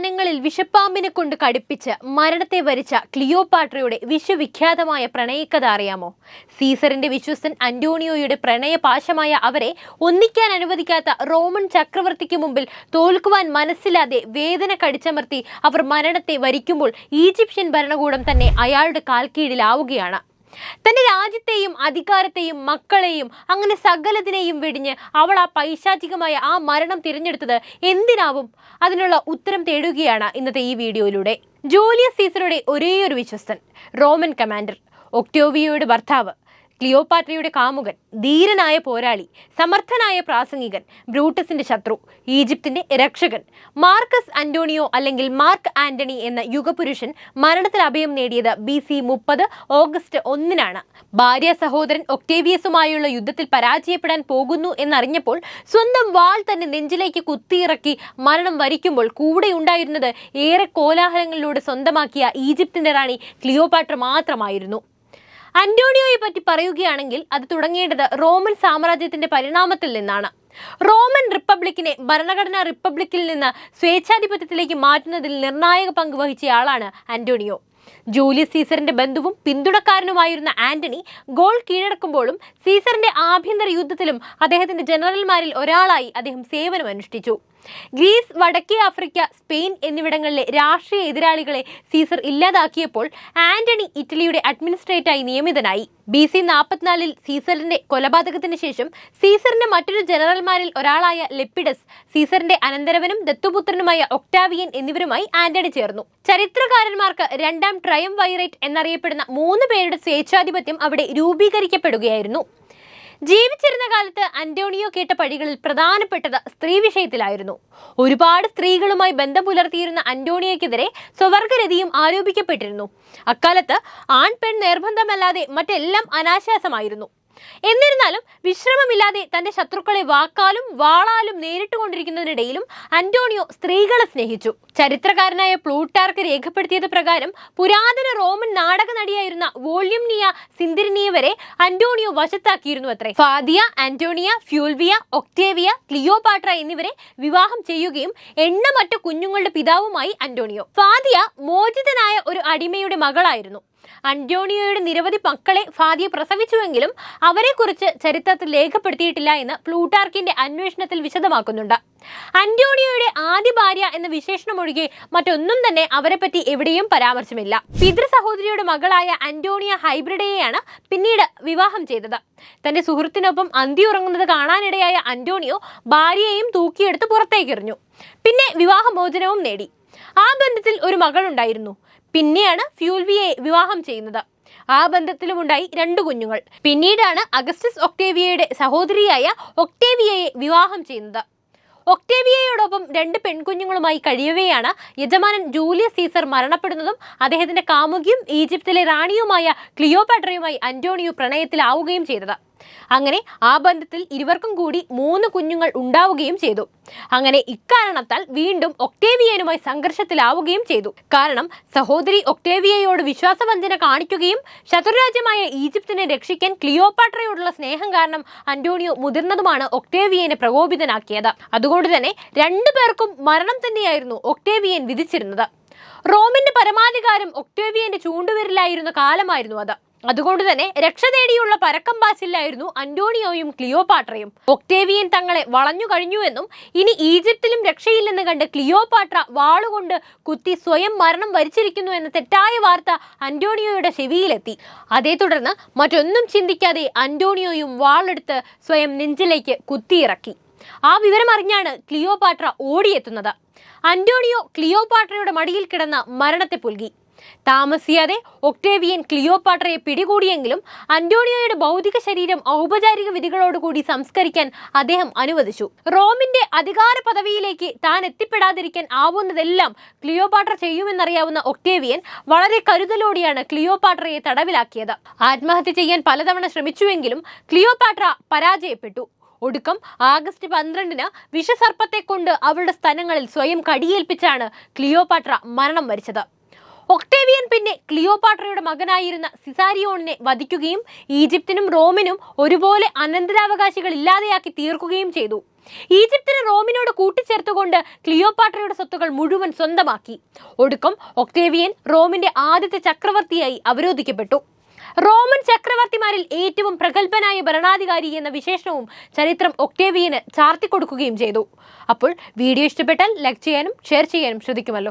വനങ്ങളിൽ വിഷപ്പാമ്പിനെ കൊണ്ട് കടുപ്പിച്ച് മരണത്തെ വരിച്ച ക്ലിയോപാട്രയുടെ വിശ്വവിഖ്യാതമായ പ്രണയക്കഥ അറിയാമോ? സീസറിന്റെ വിശ്വസൻ അന്റോണിയോയുടെ പ്രണയപാശമായ അവരെ ഒന്നിക്കാൻ അനുവദിക്കാത്ത റോമൻ ചക്രവർത്തിക്ക് മുമ്പിൽ തോൽക്കുവാൻ മനസ്സിലാതെ വേദന കടിച്ചമർത്തി അവർ മരണത്തെ വരിക്കുമ്പോൾ ഈജിപ്ഷ്യൻ ഭരണകൂടം തന്നെ അയാളുടെ കാൽക്കീഴിലാവുകയാണ്. തന്റെ രാജ്യത്തെയും അധികാരത്തെയും മക്കളെയും അങ്ങനെ സകലതിനെയും വെടിഞ്ഞ് അവൾ ആ പൈശാചികമായ ആ മരണം തിരഞ്ഞെടുത്തത് എന്തിനാവും? അതിനുള്ള ഉത്തരം തേടുകയാണ് ഇന്നത്തെ ഈ വീഡിയോയിലൂടെ. ജൂലിയസ് സീസറുടെ ഒരേയൊരു വിശ്വസ്തൻ റോമൻ കമാൻഡർ ഒക്ടോവിയോയുടെ ഭർത്താവ്. ക്ലിയോപാട്രയുടെ കാമുകൻ ധീരനായ പോരാളി സമർത്ഥനായ പ്രാസംഗികൻ ബ്രൂട്ടസിന്റെ ശത്രു ഈജിപ്തിന്റെ രക്ഷകൻ മാർക്കസ് അന്റോണിയോ അല്ലെങ്കിൽ മാർക്ക് ആന്റണി എന്ന യുഗപുരുഷൻ മരണത്തിൽ അഭയം നേടിയത് ബി സി മുപ്പത് ഓഗസ്റ്റ് ഒന്നിനാണ്. ഭാര്യ സഹോദരൻ ഒക്ടേവിയസുമായുള്ള യുദ്ധത്തിൽ പരാജയപ്പെടാൻ പോകുന്നു എന്നറിഞ്ഞപ്പോൾ സ്വന്തം വാൾ തന്നെ നെഞ്ചിലേക്ക് കുത്തിയിറക്കി മരണം വരിക്കുമ്പോൾ കൂടെ ഉണ്ടായിരുന്നത് ഏറെ കോലാഹലങ്ങളിലൂടെ സ്വന്തമാക്കിയ ഈജിപ്തിന്റെ റാണി ക്ലിയോപാട്ര മാത്രമായിരുന്നു. അന്റോണിയോയെ പറ്റി പറയുകയാണെങ്കിൽ അത് തുടങ്ങേണ്ടത് റോമൻ സാമ്രാജ്യത്തിന്റെ പരിണാമത്തിൽ നിന്നാണ്. റോമൻ റിപ്പബ്ലിക്കിനെ ഭരണഘടനാ റിപ്പബ്ലിക്കിൽ നിന്ന് സ്വേച്ഛാധിപത്യത്തിലേക്ക് മാറ്റുന്നതിൽ നിർണായക പങ്ക് വഹിച്ചയാളാണ് അന്റോണിയോ. ജൂലിയസ് സീസറിന്റെ ബന്ധുവും പിന്തുണക്കാരനുമായിരുന്ന ആന്റണി ഗോൾ കീഴടക്കുമ്പോഴും സീസറിന്റെ ആഭ്യന്തര യുദ്ധത്തിലും അദ്ദേഹത്തിന്റെ ജനറൽമാരിൽ ഒരാളായി അദ്ദേഹം സേവനമനുഷ്ഠിച്ചു. ഗ്രീസ് വടക്കേ ആഫ്രിക്ക സ്പെയിൻ എന്നിവിടങ്ങളിലെ രാഷ്ട്രീയ എതിരാളികളെ സീസർ ഇല്ലാതാക്കിയപ്പോൾ ആന്റണി ഇറ്റലിയുടെ അഡ്മിനിസ്ട്രേറ്റായി നിയമിതനായി. ബി സി നാൽപ്പത്തിനാലിൽ സീസറിന്റെ കൊലപാതകത്തിന് ശേഷം സീസറിന്റെ മറ്റൊരു ജനറൽമാരിൽ ഒരാളായ ലെപ്പിഡസ് സീസറിന്റെ അനന്തരവനും ദത്തുപുത്രനുമായ ഒക്ടാവിയൻ എന്നിവരുമായി ആന്റണി ചേർന്നു. ചരിത്രകാരന്മാർക്ക് രണ്ടാം ട്രയം വൈറേറ്റ് എന്നറിയപ്പെടുന്ന മൂന്ന് പേരുടെ സ്വേച്ഛാധിപത്യം അവിടെ രൂപീകരിക്കപ്പെടുകയായിരുന്നു. ജീവിച്ചിരുന്ന കാലത്ത് അന്റോണിയോ കേട്ട പഴികളിൽ പ്രധാനപ്പെട്ടത് സ്ത്രീ വിഷയത്തിലായിരുന്നു. ഒരുപാട് സ്ത്രീകളുമായി ബന്ധം പുലർത്തിയിരുന്ന അന്റോണിയോയ്ക്കെതിരെ സ്വവർഗരതിയും ആരോപിക്കപ്പെട്ടിരുന്നു. അക്കാലത്ത് ആൺ പെൺ നിർബന്ധമല്ലാതെ മറ്റെല്ലാം അനാശാസമായിരുന്നു. എന്നിരുന്നാലും വിശ്രമമില്ലാതെ തന്റെ ശത്രുക്കളെ വാക്കാലും വാളാലും നേരിട്ടുകൊണ്ടിരിക്കുന്നതിനിടയിലും അന്റോണിയോ സ്ത്രീകളെ സ്നേഹിച്ചു. ചരിത്രകാരനായ പ്ലൂട്ടാർക്ക് രേഖപ്പെടുത്തിയത് പ്രകാരം പുരാതന റോമൻ നാടക നടിയായിരുന്ന വോള്യൂംനിയ സിന്തിരിനിയ വരെ അന്റോണിയോ വശത്താക്കിയിരുന്നു അത്രേ. Fadia Antonia Fulvia Octavia Cleopatra എന്നിവരെ വിവാഹം ചെയ്യുകയും എണ്ണമറ്റ കുഞ്ഞുങ്ങളുടെ പിതാവുമായി അന്റോണിയോ. ഫാദിയ മോചിതനായ ഒരു അടിമയുടെ മകളായിരുന്നു. അന്റോണിയോയുടെ നിരവധി മക്കളെ ഫാദിയ പ്രസവിച്ചുവെങ്കിലും അവരെക്കുറിച്ച് ചരിത്രത്തിൽ രേഖപ്പെടുത്തിയിട്ടില്ല എന്ന് പ്ലൂട്ടാർക്കിന്റെ അന്വേഷണത്തിൽ വിശദമാക്കുന്നുണ്ട്. അന്റോണിയോയുടെ ആദ്യ ഭാര്യ എന്ന വിശേഷണം ഒഴികെ മറ്റൊന്നും തന്നെ അവരെപ്പറ്റി എവിടെയും പരാമർശമില്ല. പിതൃ സഹോദരിയുടെ മകളായ അന്റോണിയ ഹൈബ്രിഡയെയാണ് പിന്നീട് വിവാഹം ചെയ്തത്. തന്റെ സുഹൃത്തിനൊപ്പം അന്തി ഉറങ്ങുന്നത് കാണാനിടയായ അന്റോണിയോ ഭാര്യയെയും തൂക്കിയെടുത്ത് പുറത്തേക്കെറിഞ്ഞു. പിന്നെ വിവാഹമോചനവും നേടി. ആ ബന്ധത്തിൽ ഒരു മകളുണ്ടായിരുന്നു. പിന്നെയാണ് ഫ്യൂൽവിയെ വിവാഹം ചെയ്യുന്നത്. ആ ബന്ധത്തിലുമുണ്ടായി രണ്ട് കുഞ്ഞുങ്ങൾ. പിന്നീടാണ് അഗസ്റ്റസ് ഒക്ടേവിയയുടെ സഹോദരിയായ ഒക്ടേവിയയെ വിവാഹം ചെയ്യുന്നത്. ഒക്ടേവിയയോടൊപ്പം രണ്ട് പെൺകുഞ്ഞുങ്ങളുമായി കഴിയവെയാണ് യജമാനൻ ജൂലിയസ് സീസർ മരണപ്പെടുന്നതും അദ്ദേഹത്തിന്റെ കാമുകിയും ഈജിപ്തിലെ റാണിയുമായ ക്ലിയോപാട്രയുമായി അന്റോണിയോ പ്രണയത്തിലാവുകയും ചെയ്തത്. അങ്ങനെ ആ ബന്ധത്തിൽ ഇരുവർക്കും കൂടി മൂന്ന് കുഞ്ഞുങ്ങൾ ഉണ്ടാവുകയും ചെയ്തു. അങ്ങനെ ഇക്കാരണത്താൽ വീണ്ടും ഒക്ടേവിയനുമായി സംഘർഷത്തിലാവുകയും ചെയ്തു. കാരണം സഹോദരി ഒക്ടേവിയയോട് വിശ്വാസവഞ്ചന കാണിക്കുകയും ശത്രുരാജ്യമായ ഈജിപ്തിനെ രക്ഷിക്കാൻ ക്ലിയോപാട്രയോടുള്ള സ്നേഹം കാരണം അന്റോണിയോ മുതിർന്നതുമാണ് ഒക്ടേവിയനെ പ്രകോപിതനാക്കിയത്. അതുകൊണ്ട് തന്നെ രണ്ടു പേർക്കും മരണം തന്നെയായിരുന്നു ഒക്ടേവിയൻ വിധിച്ചിരുന്നത്. റോമിന്റെ പരമാധികാരം ഒക്ടേവിയന്റെ ചൂണ്ടുവിരലായിരുന്ന കാലമായിരുന്നു അത്. അതുകൊണ്ട് തന്നെ രക്ഷ തേടിയുള്ള പരക്കം പാച്ചിലായിരുന്നു അന്റോണിയോയും ക്ലിയോപാട്രയും. ഒക്ടേവിയൻ തങ്ങളെ വളഞ്ഞു കഴിഞ്ഞുവെന്നും ഇനി ഈജിപ്തിലും രക്ഷയില്ലെന്ന് കണ്ട് ക്ലിയോപാട്ര വാളുകൊണ്ട് കുത്തി സ്വയം മരണം വരിച്ചിരിക്കുന്നു എന്ന തെറ്റായ വാർത്ത അന്റോണിയോയുടെ ചെവിയിലെത്തി. അതേ തുടർന്ന് മറ്റൊന്നും ചിന്തിക്കാതെ അന്റോണിയോയും വാളെടുത്ത് സ്വയം നെഞ്ചിലേക്ക് കുത്തിയിറക്കി. ആ വിവരം അറിഞ്ഞാണ് ക്ലിയോപാട്ര ഓടിയെത്തുന്നത്. അന്റോണിയോ ക്ലിയോപാട്രയുടെ മടിയിൽ കിടന്ന മരണത്തെ പുൽകി. താമസിയാതെ ഒക്ടേവിയൻ ക്ലിയോപാട്രയെ പിടികൂടിയെങ്കിലും അന്റോണിയോയുടെ ഭൗതിക ശരീരം ഔപചാരിക വിധികളോടുകൂടി സംസ്കരിക്കാൻ അദ്ദേഹം അനുവദിച്ചു. റോമിന്റെ അധികാര പദവിയിലേക്ക് താൻ എത്തിപ്പെടാതിരിക്കാൻ ആവുന്നതെല്ലാം ക്ലിയോപാട്ര ചെയ്യുമെന്നറിയാവുന്ന ഒക്ടേവിയൻ വളരെ കരുതലോടെയാണ് ക്ലിയോപാട്രയെ തടവിലാക്കിയത്. ആത്മഹത്യ ചെയ്യാൻ പലതവണ ശ്രമിച്ചുവെങ്കിലും ക്ലിയോപാട്ര പരാജയപ്പെട്ടു. ഒടുക്കം ആഗസ്റ്റ് പന്ത്രണ്ടിന് വിഷസർപ്പത്തെ കൊണ്ട് അവളുടെ സ്ഥലങ്ങളിൽ സ്വയം കടിയേൽപ്പിച്ചാണ് ക്ലിയോപാട്ര മരണം വരിച്ചത്. ഒക്ടേവിയൻ പിന്നെ ക്ലിയോപാട്രയുടെ മകനായിരുന്ന സിസാരിയോണിനെ വധിക്കുകയും ഈജിപ്തിനും റോമിനും ഒരുപോലെ അനന്തരാവകാശികൾ ഇല്ലാതെയാക്കി തീർക്കുകയും ചെയ്തു. ഈജിപ്തിന് റോമിനോട് കൂട്ടിച്ചേർത്തുകൊണ്ട് ക്ലിയോപാട്രയുടെ സ്വത്തുകൾ മുഴുവൻ സ്വന്തമാക്കി. ഒടുക്കം ഒക്ടേവിയൻ റോമിന്റെ ആദ്യത്തെ ചക്രവർത്തിയായി അവരോധിക്കപ്പെട്ടു. റോമൻ ചക്രവർത്തിമാരിൽ ഏറ്റവും പ്രഗത്ഭനായ ഭരണാധികാരി എന്ന വിശേഷണവും ചരിത്രം ഒക്ടേവിയന് ചാർത്തിക്കൊടുക്കുകയും ചെയ്തു. അപ്പോൾ വീഡിയോ ഇഷ്ടപ്പെട്ടാൽ ലൈക്ക് ചെയ്യാനും ഷെയർ ചെയ്യാനും ശ്രദ്ധിക്കുമല്ലോ.